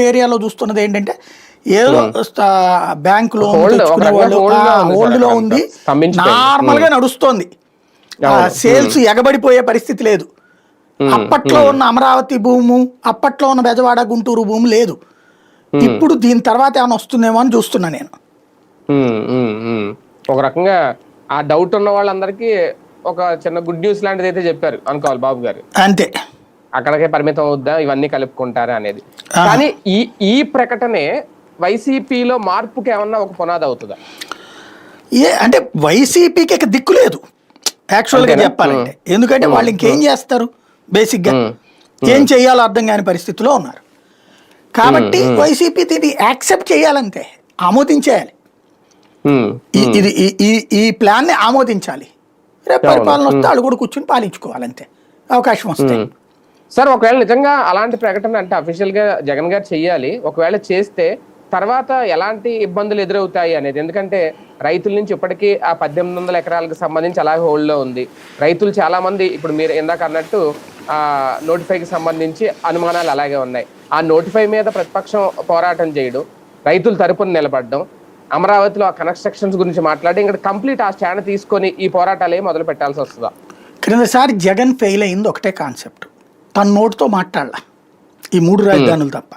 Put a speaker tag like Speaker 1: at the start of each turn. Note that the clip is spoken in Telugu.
Speaker 1: ఏరియాలో చూస్తున్నది ఏంటంటే ఏదో బ్యాంక్ లోన్
Speaker 2: hold లో ఉంది
Speaker 1: హోల్డ్లో. నార్మల్గా నడుస్తోంది.
Speaker 2: అవును.
Speaker 1: సేల్స్ ఎగబడిపోయే పరిస్థితి లేదు. అప్పట్లో ఉన్న అమరావతి భూము అప్పట్లో ఉన్న బెజవాడ గుంటూరు భూమి లేదు. ఇప్పుడు దీని తర్వాత ఏమైనా వస్తుందేమో అని చూస్తున్నా నేను.
Speaker 2: ఒక రకంగా ఆ డౌట్ ఉన్న వాళ్ళందరికీ ఒక చిన్న గుడ్ న్యూస్ లాంటిది అయితే చెప్పారు అనుకోవాలి బాబు గారు.
Speaker 1: అంతే.
Speaker 2: అక్కడికే పరిమితం అవుద్దా? ఇవన్నీ కలుపుకుంటారా అనేది. కానీ ఈ ఈ ప్రకటనే వైసీపీలో మార్పుకి ఏమన్నా ఒక పునాది అవుతుందా?
Speaker 1: ఏ అంటే వైసీపీకి ఇక దిక్కు లేదు. యాక్చువల్గా? చెప్పాలంటే. ఎందుకంటే వాళ్ళు ఇంకేం చేస్తారు? బేసిక్గా ఏం చేయాలో అర్థం కాని పరిస్థితిలో ఉన్నారు. కాబట్టి వైసీపీ దీన్ని యాక్సెప్ట్ చేయాలంతే ఆమోదించేయాలి. ఇది ఈ- ఈ ప్లాన్ని ఆమోదించాలి. రేపు పరిపాలన వస్తే వాళ్ళు కూడా కూర్చొని పాలించుకోవాలంతే. అవకాశం వస్తే.
Speaker 2: ఉమ్. సార్ ఒకవేళ నిజంగా అలాంటి ప్రకటన అంటే అఫీషియల్గా జగన్ గారు చెయ్యాలి ఒకవేళ చేస్తే తర్వాత ఎలాంటి ఇబ్బందులు ఎదురవుతాయి అనేది? ఎందుకంటే రైతుల నుంచి ఇప్పటికీ ఆ పద్దెనిమిది వందల ఎకరాలకు సంబంధించి అలాగే హోల్డ్లో లో ఉంది. రైతులు చాలా మంది ఇప్పుడు మీరు ఇందాక అన్నట్టు ఆ నోటిఫైకి సంబంధించి అనుమానాలు అలాగే ఉన్నాయి. ఆ నోటిఫై మీద ప్రతిపక్షం పోరాటం చేయడం. రైతుల తరపున నిలబడడం అమరావతిలో ఆ కన్స్ట్రక్షన్స్ గురించి మాట్లాడి ఇంకా కంప్లీట్ ఆ స్టాండ్ తీసుకొని ఈ పోరాటాలు ఏం మొదలు పెట్టాల్సి వస్తుందా?
Speaker 1: క్రిందసారి జగన్ ఫెయిల్ అయింది ఒకటే కాన్సెప్ట్ తన నోటితో మాట్లాడాల. ఈ మూడు రాజధానులు తప్ప.